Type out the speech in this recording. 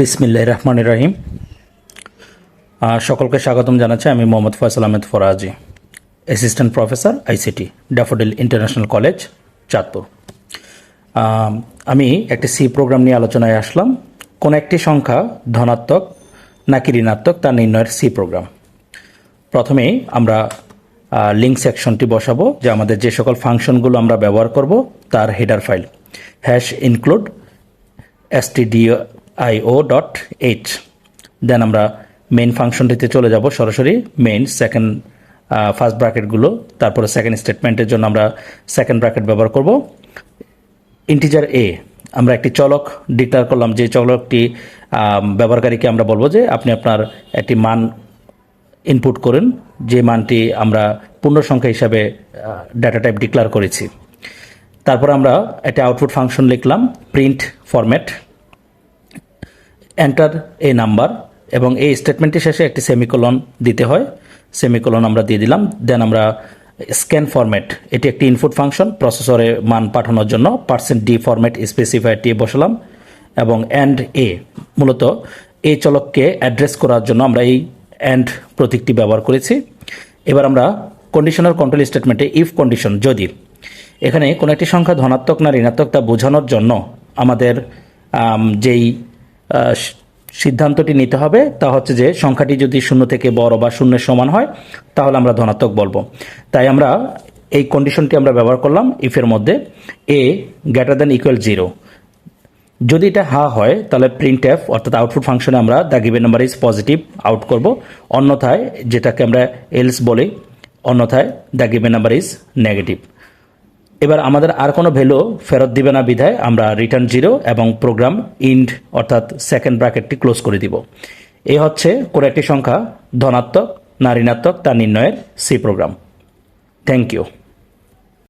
বিসমিল্লাহ রহমান রাহিম। সকলকে স্বাগতম জানাচ্ছি আমি Mohammad Faisal Ahmed Faraji assistant professor ICT Daffodil international college Chandpur. আমি একটি সি প্রোগ্রাম নিয়ে আলোচনায় আসলাম। কোন একটি সংখ্যা ধনাত্মক নাকি ঋণাত্মক তা নির্ণয়ের সি প্রোগ্রাম প্রথমেই আমরা লিঙ্ক সেকশনটি বসাবো, যে আমাদের যে সকল ফাংশনগুলো আমরা ব্যবহার করব, তার header file. Hash include stdio dot H then আমরা মেইন ফাংশনটিতে চলে যাব সরাসরি মেইন সেকেন্ড ফার্স্ট ব্র্যাকেটগুলো তারপরে সেকেন্ড স্টেটমেন্টের জন্য আমরা সেকেন্ড ব্র্যাকেট ব্যবহার করব। ইন্টিজার এ আমরা একটি চলক ডিক্লেয়ার করলাম, যে চলকটি ব্যবহারকারীকে আমরা বলব যে আপনি আপনার একটি মান ইনপুট করেন, যে মানটি আমরা পূর্ণ সংখ্যা হিসাবে ডাটা টাইপ ডিক্লেয়ার করেছি। তারপর আমরা একটা আউটপুট ফাংশন লিখলাম print format enter A number এবং এই স্টেটমেন্টের শেষে একটি সেমিকোলন দিতে হয়। সেমিকোলন আমরা দিয়ে দিলাম। দেন আমরা স্ক্যান ফরম্যাট এটি একটি ইনপুট ফাংশন প্রসেসরে মান পাঠানোর জন্য পার্সেন্ট ডি ফরম্যাট স্পেসিফায়ারটি বসালাম এবং অ্যান্ড এ মূলত এ চলককে অ্যাড্রেস করার জন্য আমরা এই অ্যান্ড প্রতীকটি ব্যবহার করেছি। এবার আমরা কন্ডিশনাল কন্ট্রোল স্টেটমেন্টে ইফ কন্ডিশন যদি এখানে কোনো একটি সংখ্যা ধনাত্মক না ঋণাত্মক তা বোঝানোর জন্য আমাদের যেই সিদ্ধান্তটি নিতে হবে। তা হচ্ছে যে, সংখ্যাটি যদি শূন্য থেকে বড় বা শূন্যের সমান হয়, তাহলে আমরা ধনাত্মক বলব। তাই আমরা এই কন্ডিশনটি আমরা ব্যবহার করলাম ইফের মধ্যে A greater than equal zero যদি এটা হা হয়, তাহলে প্রিন্ট এফ অর্থাৎ আউটপুট ফাংশনে আমরা the given number is positive out করব। অন্যথায় যেটাকে আমরা এলস বলি, অন্যথায় the given number is negative এবার আমাদের আর কোনো ভ্যালু ফেরত দিবে না বিধায় আমরা রিটার্ন জিরো এবং প্রোগ্রাম ইন্ড অর্থাৎ সেকেন্ড ব্র্যাকেটটি ক্লোজ করে দিব। এ হচ্ছে কোনো একটি সংখ্যা ধনাত্মক না ঋণাত্মক তা নির্ণয়ের সি প্রোগ্রাম থ্যাংক ইউ